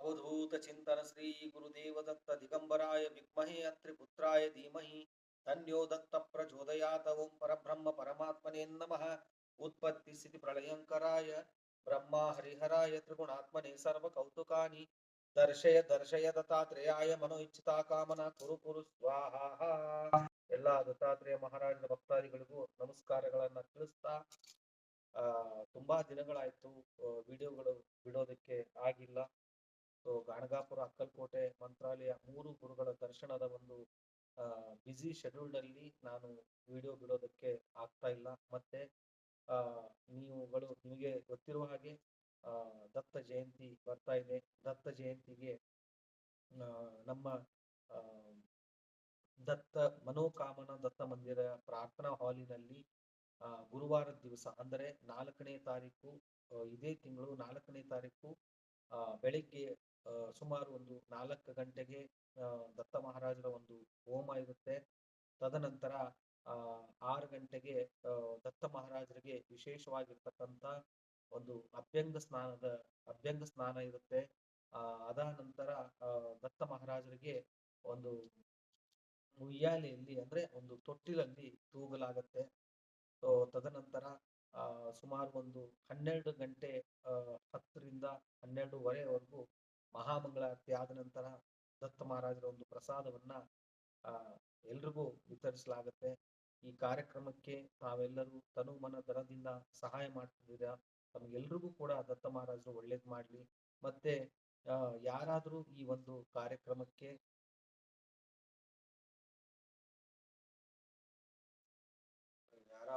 ಅವಧೂತ ಚಿಂತನ ಶ್ರೀ ಗುರುದೇವ ದತ್ತ ದಿಗಂಬರಾಯ ವಿಮಹೆ ಅತ್ರಿ ಪುತ್ರಾಯ ಧೀಮಹಿ ತನ್ಯೋ ದತ್ತ ಪ್ರಚೋದಯಾತ ಓಂ ಪರಬ್ರಹ್ಮ ಪರಮಾತ್ಮನೇ ನಮಃ. ಉತ್ಪತ್ತಿ ಸ್ಥಿತಿ ಪ್ರಳಯಂಕರಾಯ ಬ್ರಹ್ಮ ಹರಿಹರಾಯ ತ್ರಿಗುಣಾತ್ಮನೇ ಸರ್ವ ಕೌತುಕಾನಿ ದರ್ಶಯ ದರ್ಶಯ ದತ್ತಾತ್ರೇಯಾಯ ಮನೋ ಇಚ್ಛಿತಾ ಕಾಮನ ಕುರು ಕುರು ಸ್ವಾಹಾ. ಎಲ್ಲಾ ದತ್ತಾತ್ರೇಯ ಮಹಾರಾಜನ ಭಕ್ತಾದಿಗಳಿಗೂ ನಮಸ್ಕಾರಗಳನ್ನ ತಿಳಿಸ್ತಾ, ಆ, ತುಂಬಾ ದಿನಗಳಾಯ್ತು ವಿಡಿಯೋಗಳು ಬಿಡೋದಕ್ಕೆ ಆಗಿಲ್ಲ. ಗಾಣಗಾಪುರ, ಅಕ್ಕಲ್ಕೋಟೆ, ಮಂತ್ರಾಲಯ ಮೂರು ಗುರುಗಳ ದರ್ಶನದ ಒಂದು ಬ್ಯುಸಿ ಶೆಡ್ಯೂಲ್ನಲ್ಲಿ ನಾನು ವಿಡಿಯೋ ಬಿಡೋದಕ್ಕೆ ಆಗ್ತಾ ಇಲ್ಲ. ಮತ್ತೆ ನೀವುಗಳು ನಿಮಗೆ ಗೊತ್ತಿರುವ ಹಾಗೆ ದತ್ತ ಜಯಂತಿ ಬರ್ತಾ ಇದೆ. ದತ್ತ ಜಯಂತಿಗೆ ನಮ್ಮ ದತ್ತ ಮನೋಕಾಮನ ದತ್ತ ಮಂದಿರ ಪ್ರಾರ್ಥನಾ ಹಾಲಿನಲ್ಲಿ ಗುರುವಾರ ದಿವಸ, ಅಂದರೆ ನಾಲ್ಕನೇ ತಾರೀಕು ಇದೇ ತಿಂಗಳು ನಾಲ್ಕನೇ ತಾರೀಕು ಬೆಳಿಗ್ಗೆ ಸುಮಾರು ಒಂದು ನಾಲ್ಕು ಗಂಟೆಗೆ ದತ್ತ ಮಹಾರಾಜರ ಒಂದು ಹೋಮ ಇರುತ್ತೆ. ತದನಂತರ, ಆ, ಆರು ಗಂಟೆಗೆ ದತ್ತ ಮಹಾರಾಜರಿಗೆ ವಿಶೇಷವಾಗಿರ್ತಕ್ಕಂಥ ಒಂದು ಅಭ್ಯಂಗ ಸ್ನಾನದ, ಅಭ್ಯಂಗ ಸ್ನಾನ ಇರುತ್ತೆ. ಆ, ಅದಾದ ನಂತರ ದತ್ತ ಮಹಾರಾಜರಿಗೆ ಒಂದು ಉಯ್ಯಾಲೆಯಲ್ಲಿ ಅಂದ್ರೆ ಒಂದು ತೊಟ್ಟಿಲಲ್ಲಿ ತೂಗಲಾಗತ್ತೆ. ತದನಂತರ ಸುಮಾರು ಒಂದು ಹನ್ನೆರಡು ಗಂಟೆ ಹತ್ತರಿಂದ ಹನ್ನೆರಡೂವರೆವರೆಗೂ ಮಹಾಮಂಗಳಾರತಿ ಆದ ನಂತರ ದತ್ತ ಮಹಾರಾಜರ ಒಂದು ಪ್ರಸಾದವನ್ನ ಎಲ್ರಿಗೂ ವಿತರಿಸಲಾಗುತ್ತೆ. ಈ ಕಾರ್ಯಕ್ರಮಕ್ಕೆ ತಾವೆಲ್ಲರೂ ತನು ಮನ ದರದಿಂದ ಸಹಾಯ ಮಾಡ್ತಿದ್ದೀರಾ? ತಮಗೆಲ್ರಿಗೂ ಕೂಡ ದತ್ತ ಮಹಾರಾಜರು ಒಳ್ಳೇದ್ ಮಾಡ್ಲಿ. ಮತ್ತೆ ಯಾರಾದ್ರೂ ಈ ಒಂದು ಕಾರ್ಯಕ್ರಮಕ್ಕೆ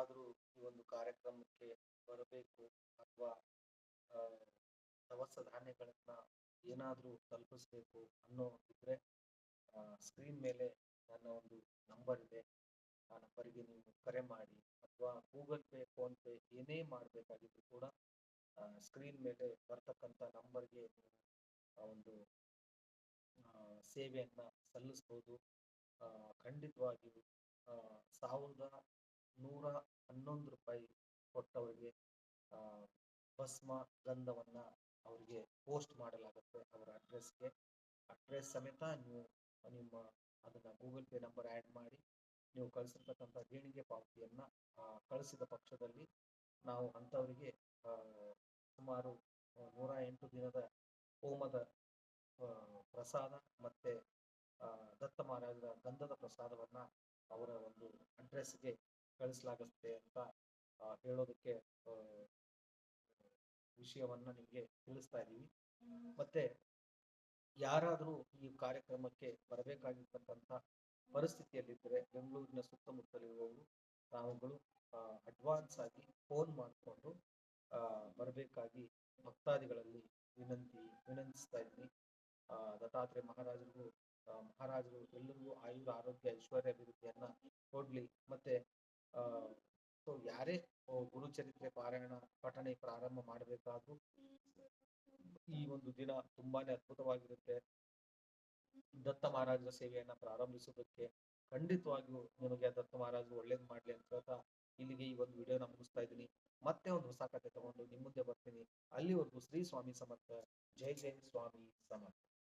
ಯಾರಾದ್ರೂ ಈ ಒಂದು ಕಾರ್ಯಕ್ರಮಕ್ಕೆ ಬರಬೇಕು ಅಥವಾ ದವಸ ಧಾನ್ಯಗಳನ್ನ ಏನಾದರೂ ತಲುಪಿಸ್ಬೇಕು ಅನ್ನೋ ಇದ್ರೆ ಸ್ಕ್ರೀನ್ ಮೇಲೆ ನನ್ನ ಒಂದು ನಂಬರ್ ಇದೆ. ಆ ನಂಬರ್ಗೆ ನೀವು ಕರೆ ಮಾಡಿ ಅಥವಾ ಗೂಗಲ್ ಪೇ ಫೋನ್ ಪೇ ಏನೇ ಮಾಡಬೇಕಾಗಿದ್ರು ಕೂಡ ಸ್ಕ್ರೀನ್ ಮೇಲೆ ಬರ್ತಕ್ಕಂಥ ನಂಬರ್ಗೆ ನೀವು ಆ ಒಂದು ಸೇವೆಯನ್ನ ಸಲ್ಲಿಸ್ಬೋದು. ಖಂಡಿತವಾಗಿಯೂ ಸಾವಿರದ ನೂರ ಹನ್ನೊಂದು ರೂಪಾಯಿ ಕೊಟ್ಟವರಿಗೆ ಭಸ್ಮ ಗಂಧವನ್ನ ಅವರಿಗೆ ಪೋಸ್ಟ್ ಮಾಡಲಾಗುತ್ತೆ ಅವರ ಅಡ್ರೆಸ್ಗೆ ಅಡ್ರೆಸ್ ಸಮೇತ ನೀವು ನಿಮ್ಮ ಅದನ್ನು ಗೂಗಲ್ ಪೇ ನಂಬರ್ ಆ್ಯಡ್ ಮಾಡಿ, ನೀವು ಕಳಿಸಿರ್ತಕ್ಕಂಥ ದೇಣಿಗೆ ಪಾವತಿಯನ್ನ ಕಳಿಸಿದ ಪಕ್ಷದಲ್ಲಿ ನಾವು ಅಂಥವರಿಗೆ ಸುಮಾರು ನೂರ ಎಂಟು ದಿನದ ಹೋಮದ ಪ್ರಸಾದ ಮತ್ತೆ ದತ್ತ ಮಹಾರಾಜರ ಗಂಧದ ಪ್ರಸಾದವನ್ನ ಅವರ ಒಂದು ಅಡ್ರೆಸ್ಗೆ ಕಳಿಸಲಾಗುತ್ತೆ ಅಂತ ಹೇಳೋದಕ್ಕೆ ವಿಷಯವನ್ನ ನಿಮಗೆ ತಿಳಿಸ್ತಾ ಇದ್ದೀವಿ. ಮತ್ತೆ ಯಾರಾದರೂ ಈ ಕಾರ್ಯಕ್ರಮಕ್ಕೆ ಬರಬೇಕಾಗಿರ್ತಕ್ಕಂಥ ಪರಿಸ್ಥಿತಿಯಲ್ಲಿದ್ದರೆ ಬೆಂಗಳೂರಿನ ಸುತ್ತಮುತ್ತಲಿರುವವರು, ತಾವುಗಳು ಅಡ್ವಾನ್ಸ್ ಆಗಿ ಫೋನ್ ಮಾಡಿಕೊಂಡು ಬರಬೇಕಾಗಿ ಭಕ್ತಾದಿಗಳಲ್ಲಿ ವಿನಂತಿ, ವಿನಂತಿಸ್ತಾ ಇದ್ದೀನಿ. ದತ್ತಾತ್ರೇಯ ಮಹಾರಾಜರಿಗೂ ಮಹಾರಾಜರು ಎಲ್ಲರಿಗೂ ಆಯುರ ಆರೋಗ್ಯ, ಐಶ್ವರ್ಯ, ಅಭಿವೃದ್ಧಿಯನ್ನ ಕೊಡ್ಲಿ. ಮತ್ತೆ ಆ, ಗುರುಚರಿತ್ರೆ ಪಾರಾಯಣ ಪಠಣೆ ಪ್ರಾರಂಭ ಮಾಡಬೇಕಾದ್ರು ಈ ಒಂದು ದಿನ ತುಂಬಾನೇ ಅದ್ಭುತವಾಗಿರುತ್ತೆ. ದತ್ತ ಮಹಾರಾಜರ ಸೇವೆಯನ್ನ ಪ್ರಾರಂಭಿಸೋದಕ್ಕೆ ಖಂಡಿತವಾಗಿಯೂ ನಿಮಗೆ ದತ್ತ ಮಹಾರಾಜರು ಒಳ್ಳೇದು ಮಾಡ್ಲಿ ಅಂತ ಹೇಳ್ತಾ ಇಲ್ಲಿಗೆ ಈ ಒಂದು ವಿಡಿಯೋನ ಮುಗಿಸ್ತಾ ಇದ್ದೀನಿ. ಮತ್ತೆ ಒಂದು ಹೊಸ ಕಥೆ ತಗೊಂಡು ನಿಮ್ಮ ಮುಂದೆ ಬರ್ತೀನಿ. ಅಲ್ಲಿವರೆಗೂ ಶ್ರೀ ಸ್ವಾಮಿ ಸಮರ್ಥ. ಜೈ ಜೈ ಸ್ವಾಮಿ ಸಮರ್ಥ.